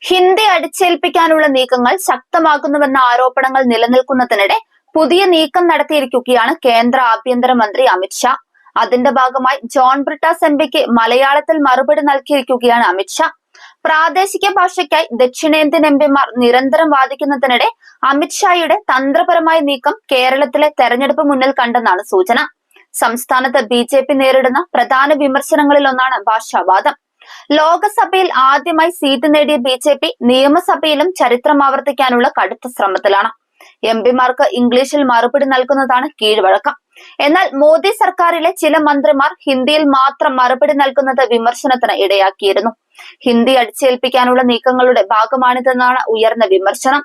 ഹിന്ദി അടിച്ചേൽപ്പിക്കാനുള്ള നീക്കങ്ങൾ ശക്തമാക്കുന്നുവെന്ന ആരോപണങ്ങൾ നിലനിൽക്കുന്നതിനിടെ പുതിയ നീക്കം നടത്തിയിരിക്കുകയാണ് കേന്ദ്ര ആഭ്യന്തരമന്ത്രി അമിത്ഷാ അതിന്റെ ഭാഗമായി ജോൺ ബ്രിട്ടാസ് എം പിക്ക് മലയാളത്തിൽ മറുപടി നൽകിയിരിക്കുകയാണ് അമിത്ഷാ പ്രാദേശിക ഭാഷയ്ക്കായി ദക്ഷിണേന്ത്യൻ എംപിമാർ നിരന്തരം വാദിക്കുന്നതിനിടെ അമിത്ഷായുടെ തന്ത്രപരമായ നീക്കം കേരളത്തിലെ തെരഞ്ഞെടുപ്പ് മുന്നിൽ കണ്ടെന്നാണ് സൂചന. സംസ്ഥാനത്ത് ബി നേരിടുന്ന പ്രധാന വിമർശനങ്ങളിൽ ഒന്നാണ് ഭാഷാവാദം. ലോകസഭയിൽ ആദ്യമായി സീറ്റ് നേടിയ ബി ജെ പി നിയമസഭയിലും ചരിത്രം ആവർത്തിക്കാനുള്ള കടുത്ത ശ്രമത്തിലാണ്. എം പിമാർക്ക് ഇംഗ്ലീഷിൽ മറുപടി നൽകുന്നതാണ് കീഴ്വഴക്കം. എന്നാൽ മോദി സർക്കാരിലെ ചില മന്ത്രിമാർ ഹിന്ദിയിൽ മാത്രം മറുപടി നൽകുന്നത് വിമർശനത്തിന് ഇടയാക്കിയിരുന്നു. ഹിന്ദി അടിച്ചേൽപ്പിക്കാനുള്ള നീക്കങ്ങളുടെ ഭാഗമാണിതെന്നാണ് ഉയർന്ന വിമർശനം.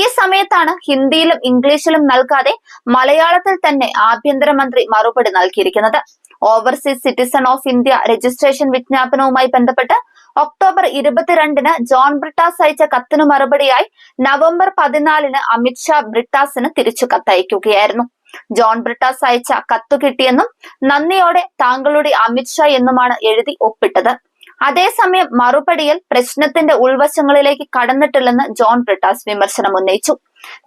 ഈ സമയത്താണ് ഹിന്ദിയിലും ഇംഗ്ലീഷിലും നൽകാതെ മലയാളത്തിൽ തന്നെ ആഭ്യന്തരമന്ത്രി മറുപടി നൽകിയിരിക്കുന്നത്. Overseas citizen of India registration വിജ്ഞാപനവുമായി ബന്ധപ്പെട്ട് ഒക്ടോബർ ഇരുപത്തിരണ്ടിന് ജോൺ ബ്രിട്ടാസ് അയച്ച കത്തിനു മറുപടിയായി നവംബർ പതിനാലിന് അമിത്ഷാ ബ്രിട്ടാസിന് തിരിച്ചു കത്തയക്കുകയായിരുന്നു. ജോൺ ബ്രിട്ടാസ് അയച്ച കത്തു കിട്ടിയെന്നും നന്ദിയോടെ താങ്കളുടെ അമിത്ഷാ എന്നുമാണ് എഴുതി ഒപ്പിട്ടത്. അതേസമയം മറുപടിയിൽ പ്രശ്നത്തിന്റെ ഉൾവശങ്ങളിലേക്ക് കടന്നിട്ടില്ലെന്ന് ജോൺ ബ്രിട്ടാസ് വിമർശനം ഉന്നയിച്ചു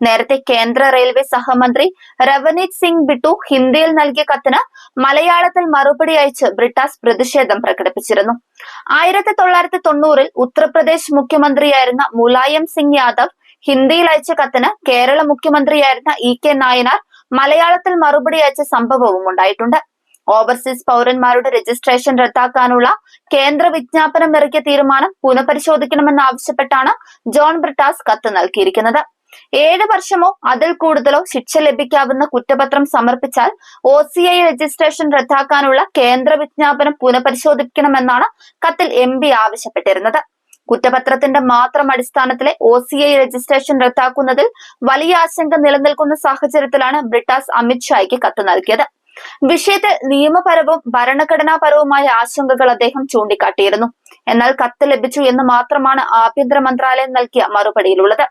നേരത്തെ കേന്ദ്ര റെയിൽവേ സഹമന്ത്രി രവനീത് സിംഗ് ബിട്ടു ഹിന്ദിയിൽ നൽകിയ കത്തിന് മലയാളത്തിൽ മറുപടി അയച്ച് ബ്രിട്ടാസ് പ്രതിഷേധം പ്രകടിപ്പിച്ചിരുന്നു. ആയിരത്തി തൊള്ളായിരത്തി തൊണ്ണൂറിൽ ഉത്തർപ്രദേശ് മുഖ്യമന്ത്രിയായിരുന്ന മുലായം സിംഗ് യാദവ് ഹിന്ദിയിൽ അയച്ച കത്തിന് കേരള മുഖ്യമന്ത്രിയായിരുന്ന ഇ കെ നായനാർ മലയാളത്തിൽ മറുപടി അയച്ച സംഭവവും ഉണ്ടായിട്ടുണ്ട്. ഓവർസീസ് പൗരന്മാരുടെ രജിസ്ട്രേഷൻ റദ്ദാക്കാനുള്ള കേന്ദ്ര വിജ്ഞാപനം ഇറക്കിയ തീരുമാനം പുനഃപരിശോധിക്കണമെന്നാവശ്യപ്പെട്ടാണ് ജോൺ ബ്രിട്ടാസ് കത്ത് നൽകിയിരിക്കുന്നത്. ഏഴ് വർഷമോ അതിൽ കൂടുതലോ ശിക്ഷ ലഭിക്കാവുന്ന കുറ്റപത്രം സമർപ്പിച്ചാൽ ഒ സി ഐ രജിസ്ട്രേഷൻ റദ്ദാക്കാനുള്ള കേന്ദ്ര വിജ്ഞാപനം പുനഃപരിശോധിക്കണമെന്നാണ് കത്തിൽ എം പി ആവശ്യപ്പെട്ടിരുന്നത്. കുറ്റപത്രത്തിന്റെ മാത്രം അടിസ്ഥാനത്തിലെ ഒ സി ഐ രജിസ്ട്രേഷൻ റദ്ദാക്കുന്നതിൽ വലിയ ആശങ്ക നിലനിൽക്കുന്ന സാഹചര്യത്തിലാണ് ബ്രിട്ടാസ് അമിത്ഷായ്ക്ക് കത്ത് നൽകിയത്. വിഷയത്തിൽ നിയമപരവും ഭരണഘടനാപരവുമായ ആശങ്കകൾ അദ്ദേഹം ചൂണ്ടിക്കാട്ടിയിരുന്നു. എന്നാൽ കത്ത് ലഭിച്ചു എന്ന് മാത്രമാണ് ആഭ്യന്തര മന്ത്രാലയം നൽകിയ മറുപടിയിലുള്ളത്.